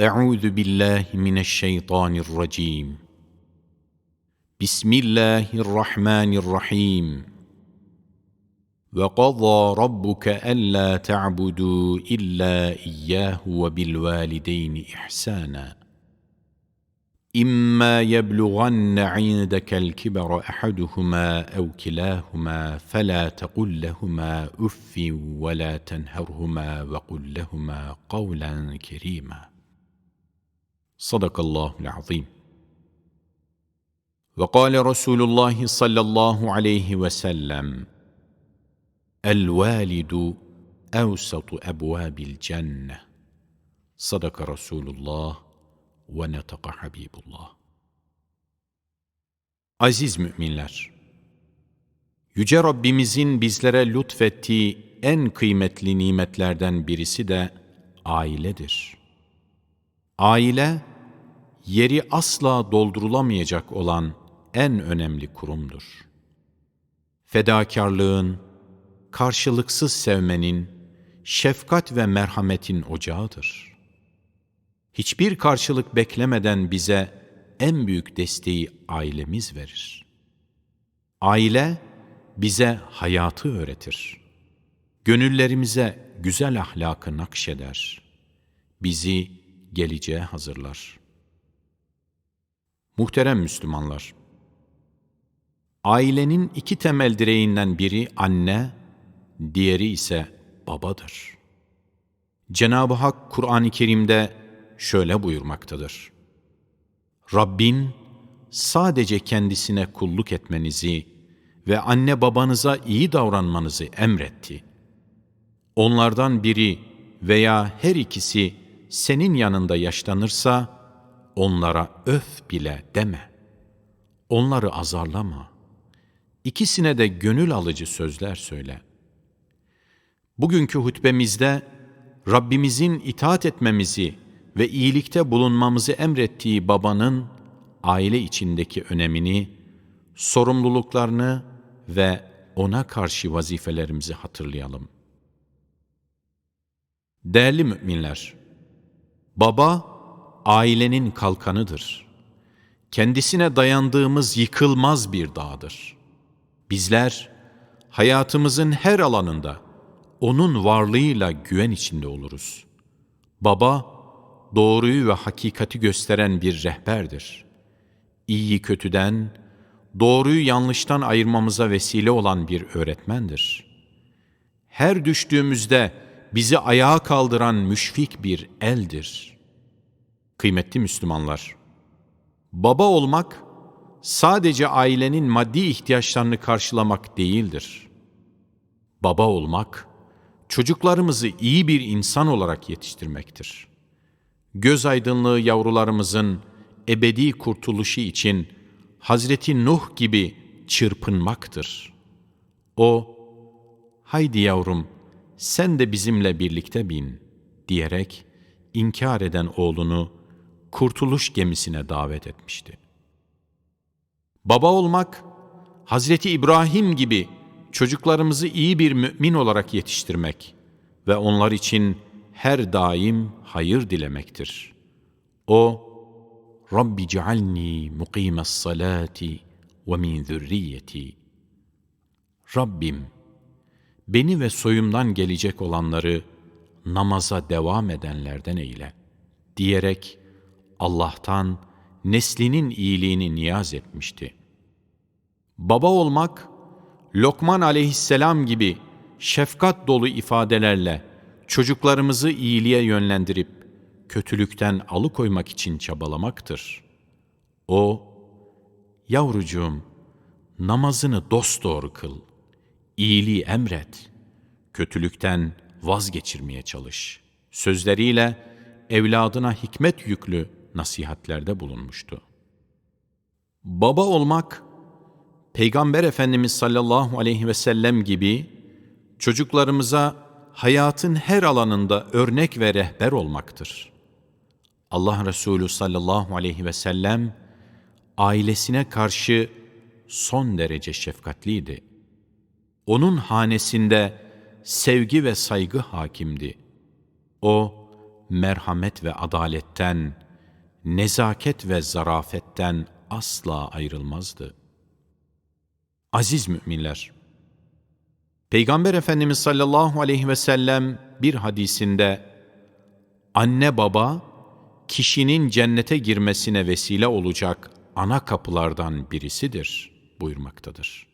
أعوذ بالله من الشيطان الرجيم. بسم الله الرحمن الرحيم. وقضى ربك ألا تعبدوا إلا إياه وبالوالدين إحسانا. إما يبلغن عندك الكبر أحدهما أو كلاهما فلا تقل لهما أف ولا تنهرهما وقل لهما قولا كريما. صدق الله العظيم وقال رسول الله صلى الله عليه وسلم الوالد أوسط أبواب الجنة صدق رسول الله ونطق حبيب الله Aziz müminler! Yüce Rabbimizin bizlere lütfettiği en kıymetli nimetlerden birisi de ailedir. Aile, yeri asla doldurulamayacak olan en önemli kurumdur. Fedakarlığın, karşılıksız sevmenin, şefkat ve merhametin ocağıdır. Hiçbir karşılık beklemeden bize en büyük desteği ailemiz verir. Aile bize hayatı öğretir. Gönüllerimize güzel ahlakı nakşeder. Bizi geleceğe hazırlar. Muhterem Müslümanlar, ailenin iki temel direğinden biri anne, diğeri ise babadır. Cenab-ı Hak Kur'an-ı Kerim'de şöyle buyurmaktadır. Rabbin sadece kendisine kulluk etmenizi ve anne babanıza iyi davranmanızı emretti. Onlardan biri veya her ikisi senin yanında yaşlanırsa, onlara öf bile deme. Onları azarlama. İkisine de gönül alıcı sözler söyle. Bugünkü hutbemizde Rabbimizin itaat etmemizi ve iyilikte bulunmamızı emrettiği babanın aile içindeki önemini, sorumluluklarını ve ona karşı vazifelerimizi hatırlayalım. Değerli müminler, baba ailenin kalkanıdır. Kendisine dayandığımız yıkılmaz bir dağdır. Bizler hayatımızın her alanında onun varlığıyla güven içinde oluruz. Baba, doğruyu ve hakikati gösteren bir rehberdir. İyiyi kötüden, doğruyu yanlıştan ayırmamıza vesile olan bir öğretmendir. Her düştüğümüzde bizi ayağa kaldıran müşfik bir eldir. Kıymetli Müslümanlar, baba olmak sadece ailenin maddi ihtiyaçlarını karşılamak değildir. Baba olmak, çocuklarımızı iyi bir insan olarak yetiştirmektir. Göz aydınlığı yavrularımızın ebedi kurtuluşu için Hazreti Nuh gibi çırpınmaktır. O, haydi yavrum sen de bizimle birlikte bin diyerek inkar eden oğlunu kurtuluş gemisine davet etmişti. Baba olmak, Hazreti İbrahim gibi çocuklarımızı iyi bir mümin olarak yetiştirmek ve onlar için her daim hayır dilemektir. O, Rabbi cealni muqimes salati ve min zürriyeti. Rabbim, beni ve soyumdan gelecek olanları namaza devam edenlerden eyle, diyerek Allah'tan neslinin iyiliğini niyaz etmişti. Baba olmak, Lokman aleyhisselam gibi şefkat dolu ifadelerle çocuklarımızı iyiliğe yönlendirip kötülükten alıkoymak için çabalamaktır. O, yavrucuğum, namazını dosdoğru kıl, iyiliği emret, kötülükten vazgeçirmeye çalış. Sözleriyle evladına hikmet yüklü nasihatlerde bulunmuştu. Baba olmak, Peygamber Efendimiz sallallahu aleyhi ve sellem gibi çocuklarımıza hayatın her alanında örnek ve rehber olmaktır. Allah Resulü sallallahu aleyhi ve sellem ailesine karşı son derece şefkatliydi. Onun hanesinde sevgi ve saygı hakimdi. O, merhamet ve adaletten, nezaket ve zarafetten asla ayrılmazdı. Aziz müminler, Peygamber Efendimiz sallallahu aleyhi ve sellem bir hadisinde anne baba kişinin cennete girmesine vesile olacak ana kapılardan birisidir buyurmaktadır.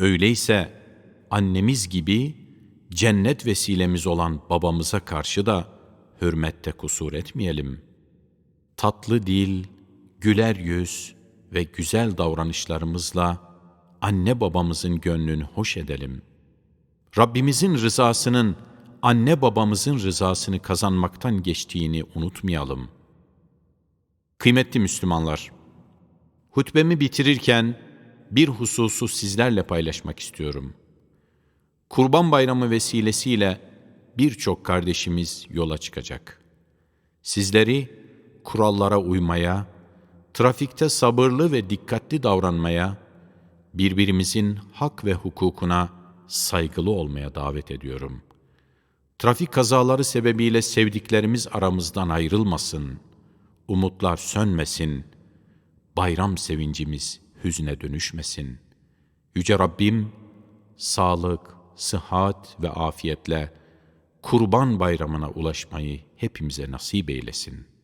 Öyleyse annemiz gibi cennet vesilemiz olan babamıza karşı da hürmette kusur etmeyelim. Tatlı dil, güler yüz ve güzel davranışlarımızla anne babamızın gönlünü hoş edelim. Rabbimizin rızasının anne babamızın rızasını kazanmaktan geçtiğini unutmayalım. Kıymetli Müslümanlar, hutbemi bitirirken bir hususu sizlerle paylaşmak istiyorum. Kurban Bayramı vesilesiyle birçok kardeşimiz yola çıkacak. Sizleri kurallara uymaya, trafikte sabırlı ve dikkatli davranmaya, birbirimizin hak ve hukukuna saygılı olmaya davet ediyorum. Trafik kazaları sebebiyle sevdiklerimiz aramızdan ayrılmasın, umutlar sönmesin, bayram sevincimiz hüzne dönüşmesin. Yüce Rabbim, sağlık, sıhhat ve afiyetle Kurban Bayramına ulaşmayı hepimize nasip eylesin.''